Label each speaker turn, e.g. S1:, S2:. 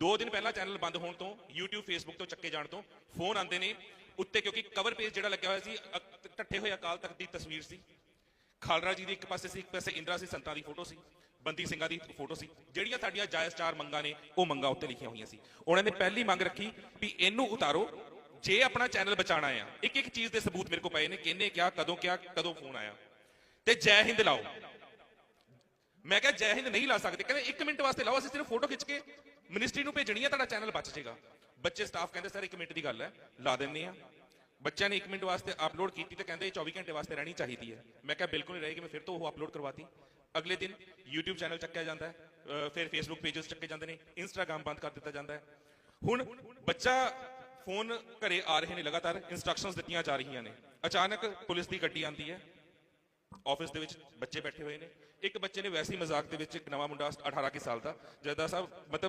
S1: ਦੋ ਦਿਨ ਪਹਿਲਾਂ ਚੈਨਲ ਬੰਦ ਹੋਣ ਤੋਂ, YouTube, Facebook ਤੋਂ ਚੱਕੇ ਜਾਣ ਤੋਂ ਫੋਨ ਆਉਂਦੇ ਨੇ ਉੱਤੇ ਕਿਉਂਕਿ ਕਵਰ ਪੇਜ ਜਿਹੜਾ ਲੱਗਿਆ ਹੋਇਆ ਸੀ, ਅ- ਟੱਠੇ ਹੋਏ ਅਕਾਲ ਤਖਤ ਦੀ ਤਸਵੀਰ ਸੀ। ਖਾਲਰਾ ਜੀ ਦੀ ਇੱਕ ਪਾਸੇ ਸੀ, ਇੱਕ ਪਾਸੇ ਇੰਦਰਾ ਸੀ, ਸੰਤਾਂ ਦੀ ਫੋਟੋ ਸੀ, ਬੰਦੀ ਸਿੰਘਾਂ ਦੀ ਫੋਟੋ ਸੀ। ਜਿਹੜੀਆਂ ਸਾਡੀਆਂ ਜਾਇਜ਼ ਚਾਰ ਮੰਗਾਂ ਨੇ, ਉਹ ਮੰਗਾਂ ਉੱਤੇ ਲਿਖੀਆਂ ਹੋਈਆਂ ਸੀ। ਉਹਨਾਂ ਨੇ ਪਹਿਲੀ ਮੰਗ ਰੱਖੀ ਵੀ ਇਹਨੂੰ ਉਤਾਰੋ, ਜੇ ਆਪਣਾ ਚੈਨਲ ਬਚਾਣਾ ਆ। ਇੱਕ ਇੱਕ ਚੀਜ਼ ਦੇ ਸਬੂਤ ਮੇਰੇ ਕੋਲ ਪਏ ਨੇ ਕਿਹਨੇ ਕਿਹਾ, ਕਦੋਂ ਕਿਹਾ, ਕਦੋਂ ਫੋਨ ਆਇਆ। ਤੇ ਜੈ ਹਿੰਦ ਲਾਓ। ਮੈਂ ਕਿਹਾ ਜੈ ਹਿੰਦ ਨਹੀਂ ਲਾ ਸਕਦੇ। ਕਹਿੰਦੇ 1 ਮਿੰਟ ਵਾਸਤੇ ਲਾਓ, ਅਸੀਂ ਸਿਰਫ ਫੋਟੋ ਖਿੱਚ ਕੇ ਮਿਨਿਸਟਰੀ ਨੂੰ ਭੇਜਣੀ ਹੈ ਤੁਹਾਡਾ ਚੈਨਲ ਬਚ ਜਾਏਗਾ। ਬੱਚੇ ਸਟਾਫ ਕਹਿੰਦੇ, ਸਰ 1 ਮਿੰਟ ਦੀ ਗੱਲ ਹੈ, ਲਾ ਦਿੰਨੇ ਆ ਬੱਚਿਆਂ ਨੇ 1 ਮਿੰਟ ਵਾਸਤੇ ਅਪਲੋਡ ਕੀਤੀ ਤੇ ਕਹਿੰਦੇ, ਇਹ 24 ਘੰਟੇ ਵਾਸਤੇ ਰਹਿਣੀ ਚਾਹੀਦੀ ਹੈ। ਮੈਂ ਕਿਹਾ, ਬਿਲਕੁਲ ਨਹੀਂ ਰਹੇਗੀ, ਮੈਂ ਫਿਰ ਤੋਂ ਉਹ ਅਪਲੋਡ ਕਰਵਾਤੀ। ਅਗਲੇ ਦਿਨ YouTube ਚੈਨਲ ਚੱਕਿਆ ਜਾਂਦਾ ਹੈ ਫਿਰ Facebook ਪੇजेस ਚੱਕੇ ਜਾਂਦੇ ਨੇ, Instagram ਬੰਦ ਕਰ ਦਿੱਤਾ ਜਾਂਦਾ ਹੈ। ਹੁਣ ਬੱਚਾ ਫੋਨ ਘਰੇ ਆ ਰਹੇ ਨੇ, ਲਗਾਤਾਰ ਇਨਸਟਰਕਸ਼ਨਸ ਦਿੱਤੀਆਂ ਜਾ ਰਹੀਆਂ ਨੇ। ਅਚਾਨਕ ਪੁਲਿਸ ਦੀ ਗੱਡੀ ਆਂਦੀ ਹੈ ਆਫਿਸ ਦੇ ਵਿੱਚ ਬੱਚੇ ਬੈਠੇ ਹੋਏ ਨੇ। ਇੱਕ ਬੱਚੇ ਨੇ ਵੈਸੇ ਮਜ਼ਾਕ ਦੇ ਵਿੱਚ, ਇੱਕ ਨਵਾਂ ਮੁੰਡਾ 18 ਕੁ ਸਾਲ ਦਾ ਜਦਾ ਸਾਹਿਬ, ਮਤਲਬ